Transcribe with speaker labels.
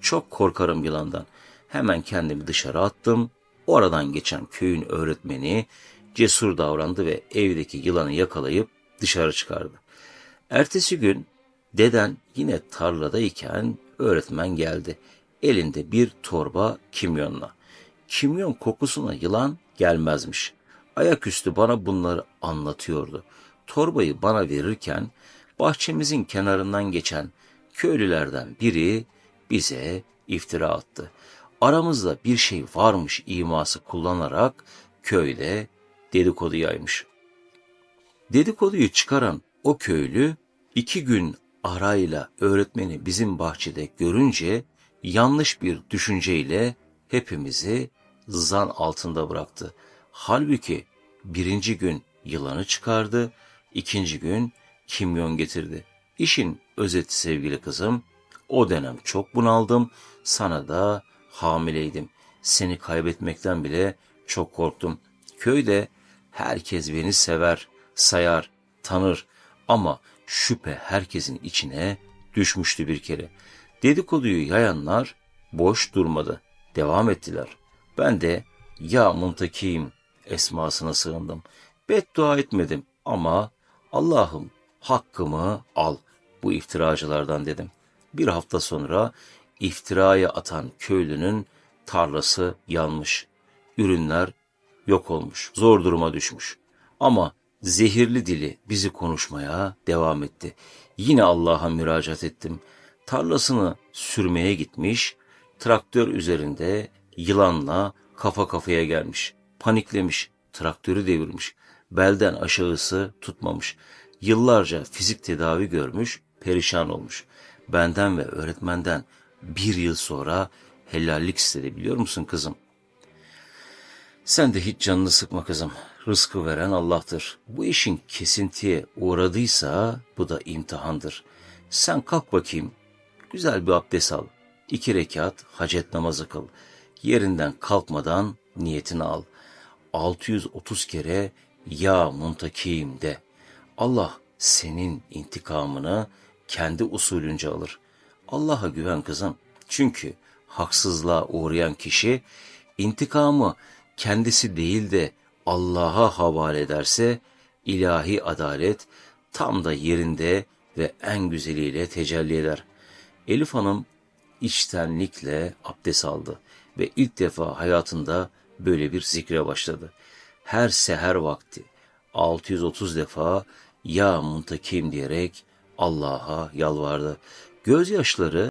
Speaker 1: Çok korkarım yılandan. Hemen kendimi dışarı attım. Oradan geçen köyün öğretmeni cesur davrandı ve evdeki yılanı yakalayıp dışarı çıkardı. Ertesi gün deden yine tarladayken öğretmen geldi. Elinde bir torba kimyonla. Kimyon kokusuna yılan gelmezmiş. Ayaküstü bana bunları anlatıyordu. Torbayı bana verirken bahçemizin kenarından geçen köylülerden biri bize iftira attı. Aramızda bir şey varmış iması kullanarak köyde dedikodu yaymış. Dedikoduyu çıkaran o köylü iki gün arayla öğretmeni bizim bahçede görünce yanlış bir düşünceyle hepimizi zan altında bıraktı. Halbuki birinci gün yılanı çıkardı, ikinci gün kimyon getirdi. İşin özeti sevgili kızım, o dönem çok bunaldım, sana da hamileydim. Seni kaybetmekten bile çok korktum. Köyde herkes beni sever, sayar, tanır ama şüphe herkesin içine düşmüştü bir kere. Dedikoduyu yayanlar boş durmadı. Devam ettiler. Ben de ya muntakiyim esmasına sığındım. Beddua etmedim ama Allah'ım hakkımı al bu iftiracılardan dedim. Bir hafta sonra iftiraya atan köylünün tarlası yanmış. Ürünler yok olmuş, zor duruma düşmüş. Ama zehirli dili bizi konuşmaya devam etti. Yine Allah'a müracaat ettim. Tarlasını sürmeye gitmiş, traktör üzerinde yılanla kafa kafaya gelmiş. Paniklemiş, traktörü devirmiş. Belden aşağısı tutmamış. Yıllarca fizik tedavi görmüş, perişan olmuş. Benden ve öğretmenden bir yıl sonra helallik istedi biliyor musun kızım? Sen de hiç canını sıkma kızım. Rızkı veren Allah'tır. Bu işin kesintiye uğradıysa bu da imtihandır. Sen kalk bakayım. Güzel bir abdest al. İki rekat hacet namazı kıl. Yerinden kalkmadan niyetini al. 630 kere ya muntakim de. Allah senin intikamını kendi usulünce alır. Allah'a güven kızım. Çünkü haksızlığa uğrayan kişi intikamı kendisi değil de Allah'a havale ederse ilahi adalet tam da yerinde ve en güzeliyle tecelli eder. Elif Hanım içtenlikle abdest aldı ve ilk defa hayatında böyle bir zikre başladı. Her seher vakti 630 defa ya muntakim diyerek Allah'a yalvardı. Gözyaşları